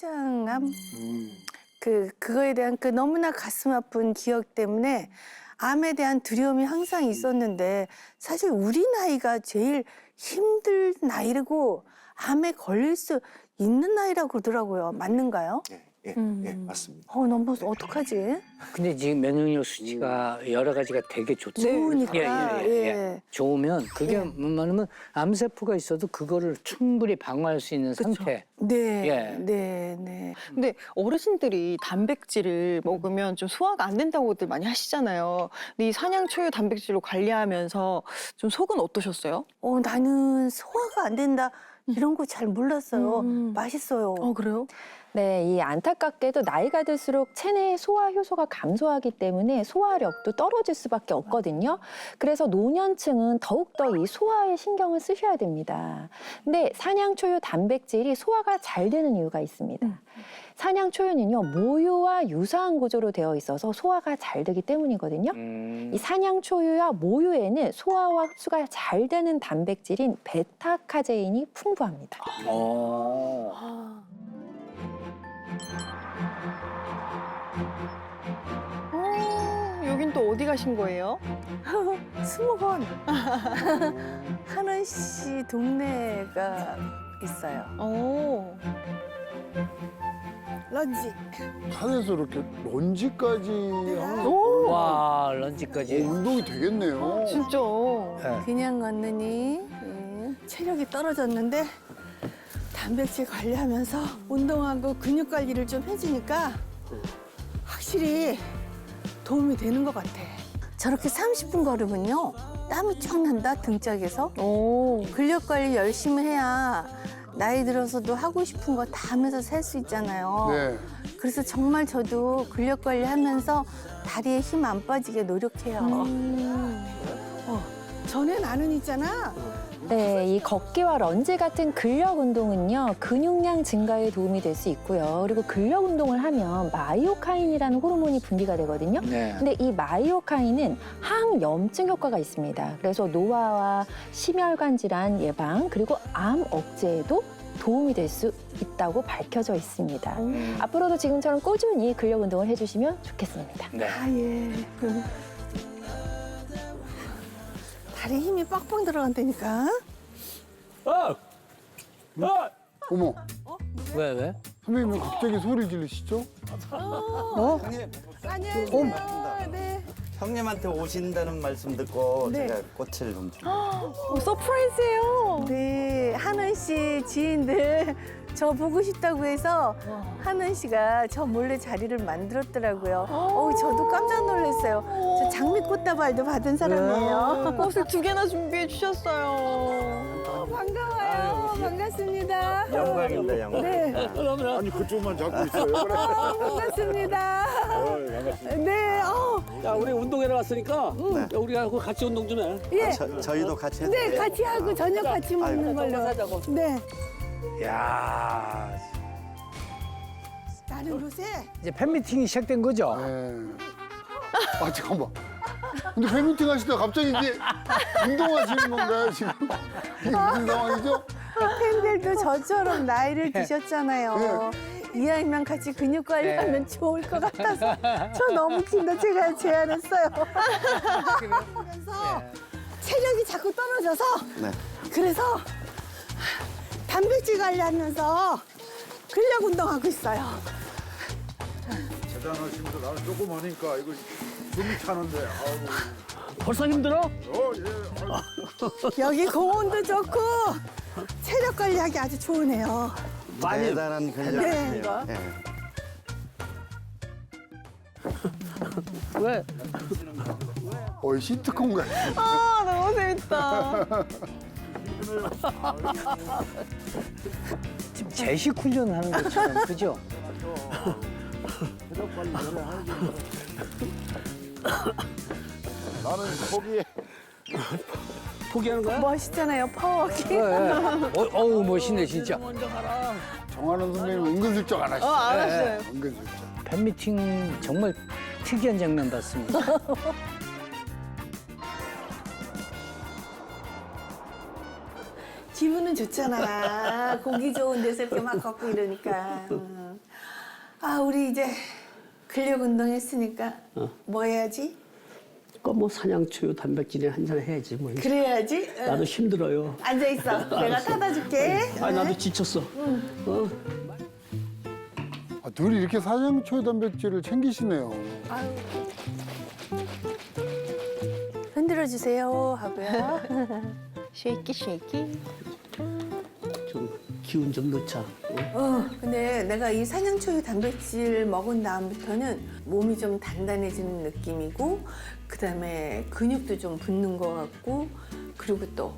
췌장암 음. 그 그거에 대한 그 너무나 가슴 아픈 기억 때문에 암에 대한 두려움이 항상 있었는데 사실 우리 나이가 제일 힘들 나이고 암에 걸릴 수 있는 나이라고 그러더라고요. 맞는가요? 예, 예, 음. 예, 맞습니다. 어 너무 어떡하지? 근데 지금 면역력 수치가 여러 가지가 되게 좋죠. 좋으니까 예, 예, 예, 예. 예. 좋으면 그게 예. 뭐냐면 암세포가 있어도 그거를 충분히 방어할 수 있는 상태. 네, 예. 네, 네. 근데 어르신들이 단백질을 먹으면 좀 소화가 안 된다고들 많이 하시잖아요. 근데 이 산양초유 단백질로 관리하면서 좀 속은 어떠셨어요? 어 나는 소화가 안 된다 이런 거 잘 몰랐어요. 음. 맛있어요. 어 그래요? 네, 이 안타깝게도 나이가 들수록 체내 소화 효소가 감소하기 때문에 소화력도 떨어질 수밖에 없거든요. 그래서 노년층은 더욱더 이 소화에 신경을 쓰셔야 됩니다. 근데 산양초유 단백질이 소화가 잘 되는 이유가 있습니다. 산양초유는요, 모유와 유사한 구조로 되어 있어서 소화가 잘 되기 때문이거든요. 음. 이 산양초유와 모유에는 소화와 흡수가 잘 되는 단백질인 베타카제인이 풍부합니다. 어. 가신 거예요? 스무 번 한원 씨 동네가 있어요. 어. 런지. 산에서 이렇게 런지까지 하는 오, 와, 어, 런지까지. 운동이 되겠네요. 진짜. 예. 그냥 걷느니 예, 체력이 떨어졌는데 단백질 관리하면서 운동하고 근육 관리를 좀 해주니까 확실히 도움이 되는 것 같아. 저렇게 30분 걸으면요 땀이 쫙 난다 등짝에서 오. 근력 관리 열심히 해야 나이 들어서도 하고 싶은 거 다 하면서 살 수 있잖아요. 네. 그래서 정말 저도 근력 관리하면서 다리에 힘 안 빠지게 노력해요. 어, 전에 나는 있잖아. 네, 이 걷기와 런지 같은 근력 운동은요, 근육량 증가에 도움이 될 수 있고요. 그리고 근력 운동을 하면 마이오카인이라는 호르몬이 분비가 되거든요. 네. 근데 이 마이오카인은 항염증 효과가 있습니다. 그래서 노화와 심혈관 질환 예방 그리고 암 억제에도 도움이 될 수 있다고 밝혀져 있습니다. 앞으로도 지금처럼 꾸준히 근력 운동을 해주시면 좋겠습니다. 네. 아, 예. 그, 다리에 힘이 빡빡 들어간다니까. 어머, 왜, 왜? 선배님 왜 갑자기 소리 지르시죠? 안녕하세요. 네. 형님한테 오신다는 말씀 듣고 네. 제가 꽃을 좀 주- 어, 서프라이즈예요. 네, 한은 씨 지인들 저 보고 싶다고 해서 한은 씨가 저 몰래 자리를 만들었더라고요. 어, 저도 깜짝 놀랐어요. 저 장미꽃 다발도 받은 사람이에요. 꽃을 두 개나 준비해 주셨어요. 어, 반가워요. 반갑습니다. 영광입니다, 영광. 네, 아니 그쪽만 잡고 있어요. 어, 반갑습니다. 네, 어, 야, 우리 운동회를 왔으니까 네. 야, 우리가 그 같이 운동 좀 해. 예. 아, 저, 저희도 같이 해도 네, 돼요? 같이 하고 저녁 같이 먹는 걸로. 네, 야 다른 곳에 이제 팬미팅이 시작된 거죠? 네. 아 잠깐만. 근데 배민팅 하시다가 갑자기 이게 운동하시는 건가요 지금? 이게 무슨 상황이죠? 팬들도 저처럼 나이를 드셨잖아요. 이왕이면 같이 근육 관리하면 좋을 것 같아서 저 너무 웃긴다 제가 제안했어요. 그래서 체력이 자꾸 떨어져서 네. 그래서 단백질 관리하면서 근력 운동하고 있어요. 대단하십니다. 나는 조금 하니까 이거 숨이 차는데. 벌써 힘들어? 여기 공원도 좋고 체력 관리하기 아주 좋으네요. 많이- 대단한 네, 근력이네요. 이거. 예. 왜? 거의 시트콤 같아. 아, 너무 재밌다. 지금 제식 훈련 하는 것처럼, 그죠? 나는 거기에 포기하는 거야? 멋있잖아요 파워워킹. 네. 어, 어우, 멋있네, 진짜. 정하는 선배님 은근슬쩍 안 하시죠? 어, 알았어요. 은근슬쩍. 팬미팅 정말 특이한 장면 봤습니다. 기분은 좋잖아. 고기 좋은 데서 이렇게 막 걷고 이러니까. 음. 아 우리 이제 근력 운동 했으니까 어. 뭐 해야지? 그뭐 사냥초유 단백질에 한잔 해야지 뭐. 그래야지. 응. 나도 힘들어요. 앉아 있어. 내가 타다 줄게. 아 나도 지쳤어. 어? 아, 늘 이렇게 사냥초유 단백질을 챙기시네요. 아유. 흔들어 주세요 하고요. 쉐이키 쉐이키. 좀 기운 좀 넣자. 어? 어, 근데 내가 이 사냥초유 단백질 먹은 다음부터는 몸이 좀 단단해지는 느낌이고, 그 다음에 근육도 좀 붙는 것 같고, 그리고 또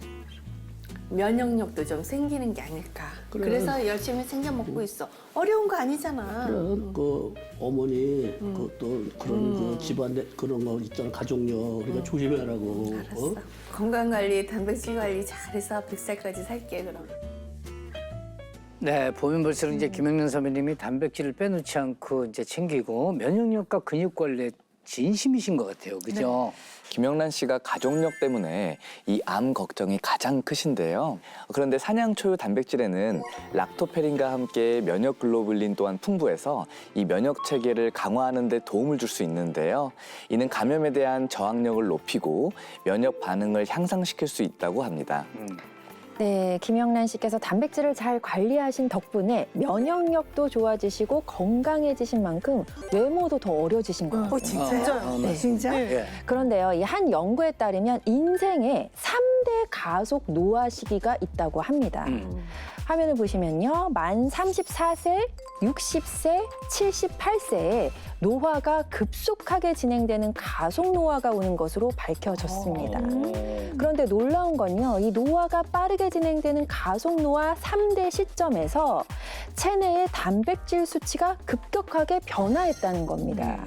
면역력도 좀 생기는 게 아닐까. 그래. 그래서 열심히 챙겨 먹고 있어. 어려운 거 아니잖아. 그럼 그 어머니 그또 그런 그 집안 내 그런 거 있잖아 가족력 그러니까 조심해라고. 알았어. 어? 건강 관리, 단백질 관리 잘해서 100살까지 살게 그럼. 네, 보면 볼수록 이제 김영란 선배님이 단백질을 빼놓지 않고 이제 챙기고 면역력과 근육 관리에 진심이신 것 같아요. 그죠? 김영란 씨가 가족력 때문에 이 암 걱정이 가장 크신데요. 그런데 사냥초유 단백질에는 락토페린과 함께 면역 글로불린 또한 풍부해서 이 면역 체계를 강화하는 데 도움을 줄 수 있는데요. 이는 감염에 대한 저항력을 높이고 면역 반응을 향상시킬 수 있다고 합니다. 네, 김영란 씨께서 단백질을 잘 관리하신 덕분에 면역력도 좋아지시고 건강해지신 만큼 외모도 더 어려지신 것 같아요. 어, 진짜요? 어, 네. 진짜? 예. 그런데요, 이 한 연구에 따르면 인생에 삼대 가속 노화 시기가 있다고 합니다. 음. 화면을 보시면요. 만 34세, 60세, 78세에 노화가 급속하게 진행되는 가속 노화가 오는 것으로 밝혀졌습니다. 그런데 놀라운 건요. 이 노화가 빠르게 진행되는 가속 노화 3대 시점에서 체내의 단백질 수치가 급격하게 변화했다는 겁니다.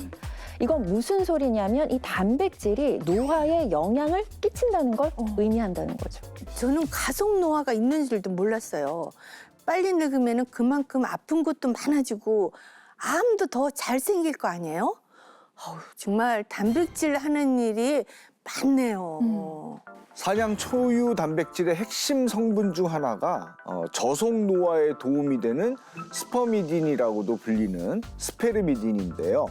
이건 무슨 소리냐면 이 단백질이 노화에 영향을 끼친다는 걸 의미한다는 거죠. 저는 가속 노화가 있는 줄도 몰랐어요. 빨리 늙으면 그만큼 아픈 것도 많아지고 암도 더 잘 생길 거 아니에요? 어우, 정말 단백질 하는 일이 많네요. 사냥 초유 단백질의 핵심 성분 중 하나가 어, 저속 노화에 도움이 되는 스퍼미딘이라고도 불리는 스페르미딘인데요.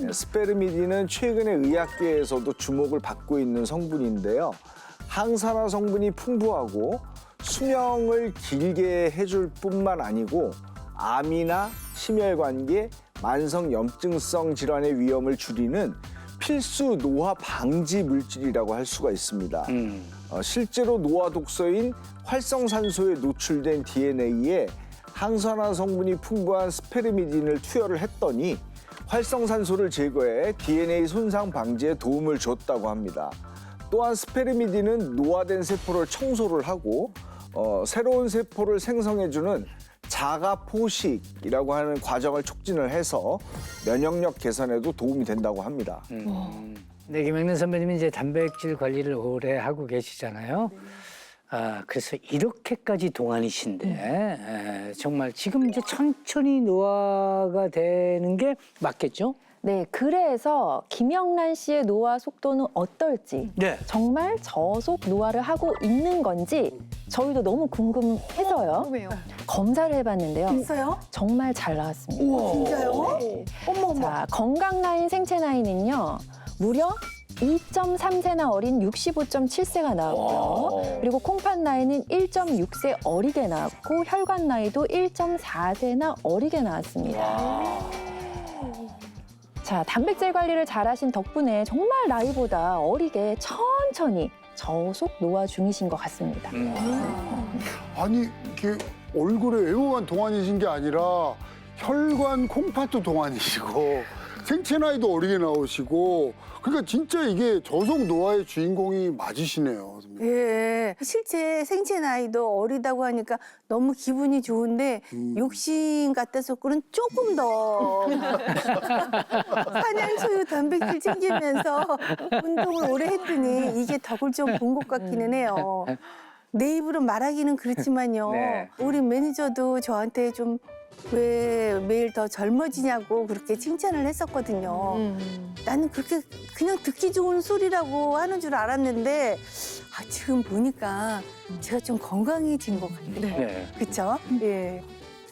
네, 스페르미딘은 최근에 의학계에서도 주목을 받고 있는 성분인데요. 항산화 성분이 풍부하고 수명을 길게 해줄 뿐만 아니고 암이나 심혈관계, 만성 염증성 질환의 위험을 줄이는 필수 노화 방지 물질이라고 할 수가 있습니다. 음. 어, 실제로 노화 독소인 활성산소에 노출된 DNA에 항산화 성분이 풍부한 스페르미딘을 투여를 했더니 활성산소를 제거해 DNA 손상 방지에 도움을 줬다고 합니다. 또한 스페르미딘은 노화된 세포를 청소를 하고 어, 새로운 세포를 생성해주는 자가 포식이라고 하는 과정을 촉진을 해서 면역력 개선에도 도움이 된다고 합니다. 네, 김영란 선배님이 이제 단백질 관리를 오래 하고 계시잖아요. 아, 그래서 이렇게까지 동안이신데 에, 정말 지금 이제 천천히 노화가 되는 게 맞겠죠? 네, 그래서 김영란 씨의 노화 속도는 어떨지 네. 정말 저속 노화를 하고 있는 건지 저희도 너무 궁금해서요. 궁금해요. 검사를 해봤는데요. 있어요? 정말 잘 나왔습니다. 진짜요? 네. 어머 어머. 자, 건강 라인 생체 나이는요. 무려 2.3세나 어린 65.7세가 나왔고요. 그리고 콩팥 나이는 1.6세 어리게 나왔고 혈관 나이도 1.4세나 어리게 나왔습니다. 자, 단백질 관리를 잘하신 덕분에 정말 나이보다 어리게 천천히 저속 노화 중이신 것 같습니다. 아니 이렇게 얼굴에 외모만 동안이신 게 아니라 혈관 콩팥도 동안이시고 생체 나이도 어리게 나오시고 그러니까 진짜 이게 저속 노화의 주인공이 맞으시네요. 선배님. 예. 실제 생체 나이도 어리다고 하니까 너무 기분이 좋은데 욕심 같아서 그런 조금 더 사냥소유 단백질 챙기면서 운동을 오래 했더니 이게 덕을 좀 본 것 같기는 해요. 내 입으로 말하기는 그렇지만요. 네. 우리 매니저도 저한테 좀 왜 매일 더 젊어지냐고 그렇게 칭찬을 했었거든요. 음. 나는 그렇게 그냥 듣기 좋은 소리라고 하는 줄 알았는데 아, 지금 보니까 제가 좀 건강해진 것 같아요. 네. 그렇죠? 예.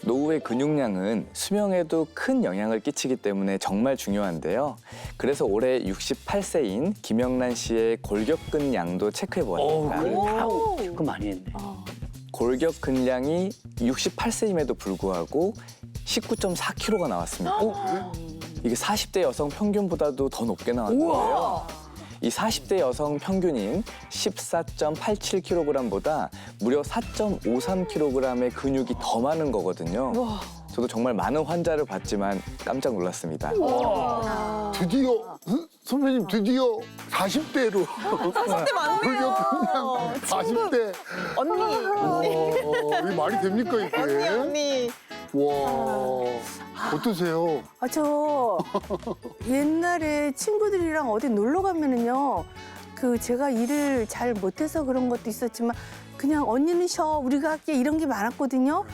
노후의 근육량은 수명에도 큰 영향을 끼치기 때문에 정말 중요한데요. 그래서 올해 68세인 김영란 씨의 골격근 양도 체크해 어우, 보았습니다. 그래. 다 오. 체크 많이 했네. 골격 근량이 68세임에도 불구하고 19.4kg가 나왔습니다. 이게 40대 여성 평균보다도 더 높게 나왔는데요. 이 40대 여성 평균인 14.87kg보다 무려 4.53kg의 근육이 더 많은 거거든요. 저도 정말 많은 환자를 봤지만 깜짝 놀랐습니다. 드디어 선- 선배님 드디어 40대로 40대 맞네요. 그냥 40대 언니, 와, 이게 말이 됩니까 언니, 이게? 언니. 와 어떠세요? 아, 저 옛날에 친구들이랑 어디 놀러 가면은요. 그 제가 일을 잘 못해서 그런 것도 있었지만 그냥 언니는 쉬어 우리가 할게 이런 게 많았거든요.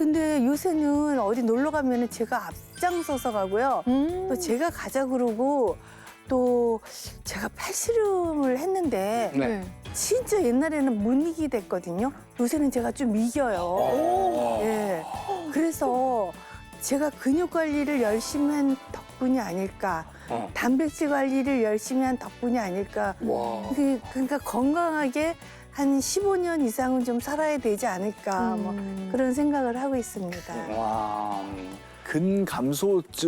근데 요새는 어디 놀러 가면은 제가 앞장서서 가고요. 음. 또 제가 가자 그러고 또 제가 팔씨름을 했는데 네. 진짜 옛날에는 못 이기댔거든요. 요새는 제가 좀 이겨요. 예. 그래서 제가 근육 관리를 열심히 한 덕분이 아닐까. 어. 단백질 관리를 열심히 한 덕분이 아닐까. 와 그- 그러니까 건강하게 한 15년 이상은 좀 살아야 되지 않을까. 뭐 그런 생각을 하고 있습니다. 와. 근감소증이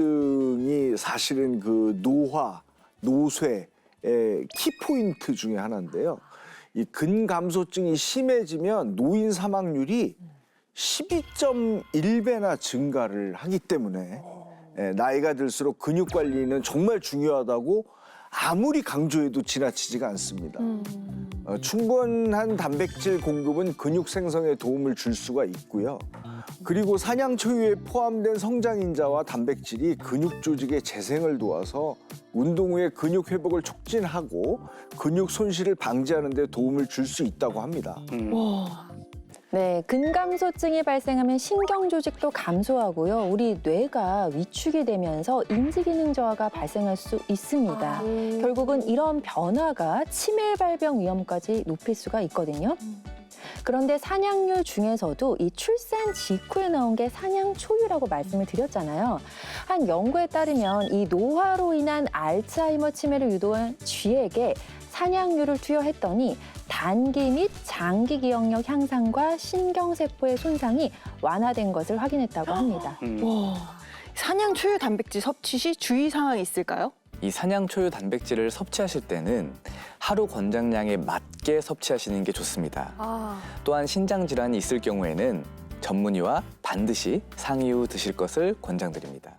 사실은 그 노화, 노쇠의 키포인트 중에 하나인데요. 이 근감소증이 심해지면 노인 사망률이 12.1배나 증가를 하기 때문에 예, 나이가 들수록 근육 관리는 정말 중요하다고 아무리 강조해도 지나치지가 않습니다. 어, 충분한 단백질 공급은 근육 생성에 도움을 줄 수가 있고요. 그리고 사냥 초유에 포함된 성장인자와 단백질이 근육 조직의 재생을 도와서 운동 후에 근육 회복을 촉진하고 근육 손실을 방지하는 데 도움을 줄 수 있다고 합니다. 네, 근감소증이 발생하면 신경 조직도 감소하고요. 우리 뇌가 위축이 되면서 인지 기능 저하가 발생할 수 있습니다. 결국은 이런 변화가 치매 발병 위험까지 높일 수가 있거든요. 그런데 사냥류 중에서도 이 출산 직후에 나온 게 사냥 초유라고 말씀을 드렸잖아요. 한 연구에 따르면 이 노화로 인한 알츠하이머 치매를 유도한 쥐에게 사냥류를 투여했더니 단기 및 장기 기억력 향상과 신경세포의 손상이 완화된 것을 확인했다고 합니다. 음. 와. 사냥 초유 단백질 섭취 시 주의 사항이 있을까요? 이 사냥 초유 단백질을 섭취하실 때는 하루 권장량에 맞게 섭취하시는 게 좋습니다. 아. 또한 신장 질환이 있을 경우에는 전문의와 반드시 상의 후 드실 것을 권장드립니다.